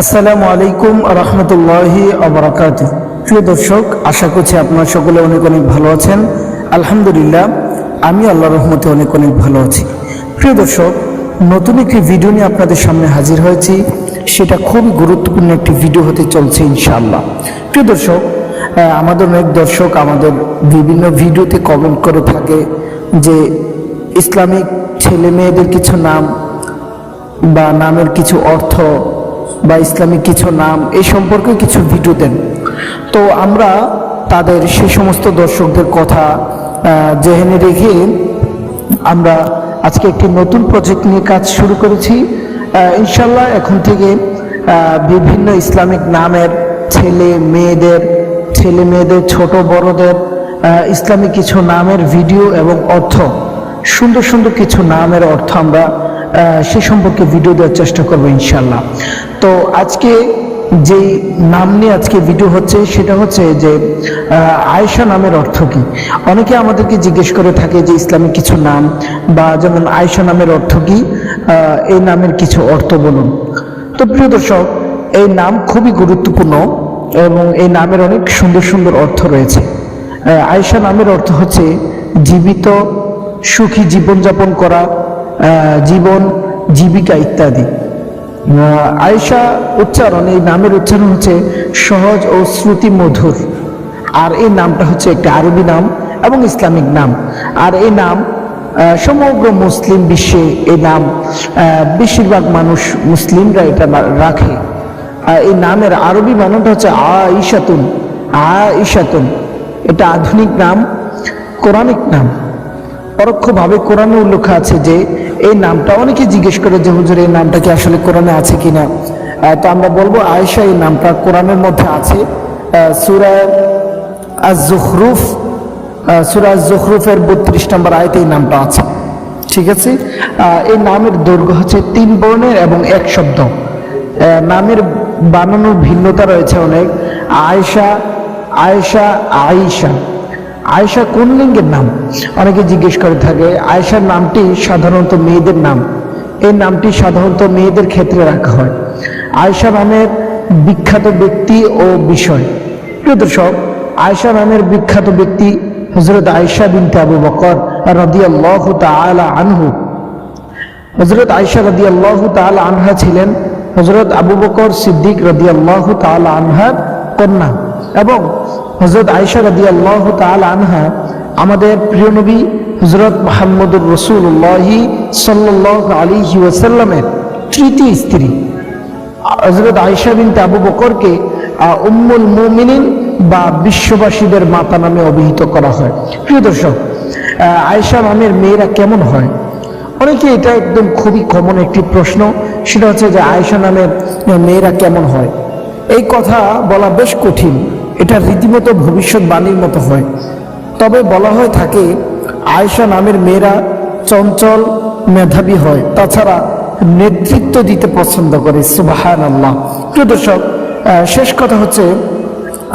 আসসালামু আলাইকুম রহমতুল্লাহি অবরাকাত প্রিয় দর্শক, আশা করছি আপনারা সকলে অনেক অনেক ভালো আছেন। আলহামদুলিল্লাহ আমি আল্লাহ রহমতে অনেক অনেক ভালো আছি। প্রিয় দর্শক, নতুন একটি ভিডিও নিয়ে আপনাদের সামনে হাজির হয়েছি। সেটা খুবই গুরুত্বপূর্ণ একটি ভিডিও হতে চলছে ইনশাআল্লাহ। প্রিয় দর্শক আমাদের অনেক দর্শক আমাদের বিভিন্ন ভিডিওতে কমেন্ট করে থাকে যে ইসলামিক ছেলে মেয়েদের কিছু নাম বা নামের কিছু অর্থ বা ইসলামিক কিছু নাম, এই সম্পর্কে কিছু ভিডিও দেন। তো আমরা তাদের সে সমস্ত দর্শকদের কথা জেহেনে রেখে আমরা আজকে একটি নতুন প্রজেক্ট নিয়ে কাজ শুরু করেছি। ইনশাল্লাহ এখন থেকে বিভিন্ন ইসলামিক নামের ছেলে মেয়েদের ছেলে মেয়েদের, ছোট বড়দের ইসলামিক কিছু নামের ভিডিও এবং অর্থ, সুন্দর সুন্দর কিছু নামের অর্থ আমরা সে সম্পর্কে ভিডিও দেওয়ার চেষ্টা করব ইনশাল্লাহ তো আজকে যেই নাম নিয়ে আজকে ভিডিও হচ্ছে, সেটা হচ্ছে যে আয়েশা নামের অর্থ কি? অনেকে আমাদেরকে জিজ্ঞেস করে থাকে যে ইসলামিক কিছু নাম বা যেমন আয়েশা নামের অর্থ কি? এই নামের কিছু অর্থ বলুন। তো প্রিয় দর্শক, এই নাম খুবই গুরুত্বপূর্ণ এবং এই নামের অনেক সুন্দর সুন্দর অর্থ রয়েছে। আয়েশা নামের অর্থ হচ্ছে জীবিত, সুখী জীবনযাপন করা জীবন, জীবিকা ইত্যাদি। আয়েশা উচ্চারণ, এই নামের উচ্চারণ হচ্ছে সহজ ও শ্রুতি মধুর আর এই নামটা হচ্ছে একটা আরবি নাম এবং ইসলামিক নাম। আর এই নাম সমগ্র মুসলিম বিশ্বে এই নাম বেশিরভাগ মানুষ মুসলিমরা এটা রাখে। এই নামের আরবি মানটা হচ্ছে আ ইশাতুন আ ইশাতুন এটা আধুনিক নাম, কোরআনিক নাম। পরোক্ষভাবে কোরআনে উল্লেখ আছে যে এই নামটা অনেকে জিজ্ঞেস করে যে হুজুর এই নামটা কি আসলে কোরআনে আছে কিনা? আহ, তো আমরা বলব আয়েশা এই নামটা কোরআনের মধ্যে আছে। সুরা আজ জুখরুফের বত্রিশ নম্বর আয়তে এই নামটা আছে। ঠিক আছে? এই নামের দৈর্ঘ্য হচ্ছে তিন বর্ণের এবং এক শব্দ। নামের বানানোর ভিন্নতা রয়েছে অনেক। আয়েশা আয়েশা আয়েশা। আয়েশা কোন লিঙ্গের নাম? অনেকে জিজ্ঞেস করে থাকে, আয়েশার নামটি সাধারণত মেয়েদের নাম। এই নামটি সাধারণত মেয়েদের ক্ষেত্রে রাখা হয়। আয়েশা নামের বিখ্যাত ব্যক্তি ও বিষয়। প্রিয় দর্শক, আয়েশা নামের বিখ্যাত ব্যক্তি হজরত আয়েশা বিনতে আবু বকর রাদিয়াল্লাহু তাআলা আনহু। হজরত আয়েশা রাদিয়াল্লাহু তাআলা আনহা ছিলেন হজরত আবু বকর সিদ্দিক রাদিয়াল্লাহু তাআলা আনহার কন্যা। এবং হজরত আয়েশা রাদিয়াল্লাহু তাআলা আনহা আমাদের প্রিয় নবী হজরত মোহাম্মদুর রসুল্লাহি সাল্লাল্লাহু আলাইহি ওয়াসাল্লামের তৃতীয় স্ত্রী। হজরত আয়েশা বিনতে আবু বকরকে উম্মুল মুমিনিন বা বিশ্ববাসীদের মাতা নামে অভিহিত করা হয়। প্রিয় দর্শক আয়েশা নামের মেয়েরা কেমন হয়? অনেকে এটা একদম খুবই কমন একটি প্রশ্ন, সেটা হচ্ছে যে আয়েশা নামের মেয়েরা কেমন হয়? এই কথা বলা বেশ কঠিন। এটা রীতিমতো ভবিষ্যৎবাণীর মতো হয়। তবে বলা হয় থাকে, আয়েশা নামের মেয়েরা চঞ্চল মেধাবী হয়, তাছাড়া নেতৃত্ব দিতে পছন্দ করে সুবাহান আল্লাহ প্রিয় দর্শক শেষ কথা হচ্ছে,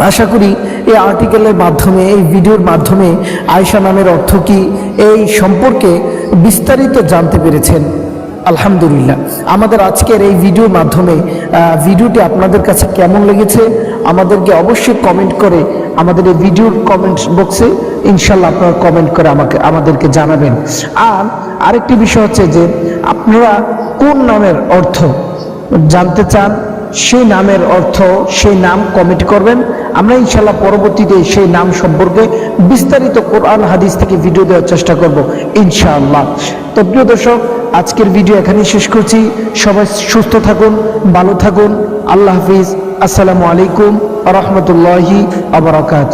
আশা করি এই আর্টিকেলের মাধ্যমে, এই ভিডিওর মাধ্যমে আয়সা নামের অর্থ কি, এই সম্পর্কে বিস্তারিত জানতে পেরেছেন। আলহামদুলিল্লাহ। আমাদের আজকের এই ভিডিওর মাধ্যমে ভিডিওটি আপনাদের কাছে কেমন লেগেছে, আমাদেরকে অবশ্যই কমেন্ট করে আমাদের এই ভিডিওর কমেন্ট বক্সে ইনশাল্লাহ আপনারা কমেন্ট করে আমাকে, আমাদেরকে জানাবেন। আর আরেকটি বিষয় হচ্ছে যে, আপনারা কোন নামের অর্থ জানতে চান সেই নামের অর্থ, সেই নাম কমেন্ট করবেন। আমরা ইনশাল্লাহ পরবর্তীতে সেই নাম সম্পর্কে বিস্তারিত কোরআন, হাদিস থেকে ভিডিও দেওয়ার চেষ্টা করব, ইনশাআল্লাহ। তো প্রিয় দর্শক, আজকের ভিডিও এখানেই শেষ করছি। সবাই সুস্থ থাকুন, ভালো থাকুন। আল্লাহ হাফিজ। আসসালামু আলাইকুম রহমতুল্লাহি আবরাকাত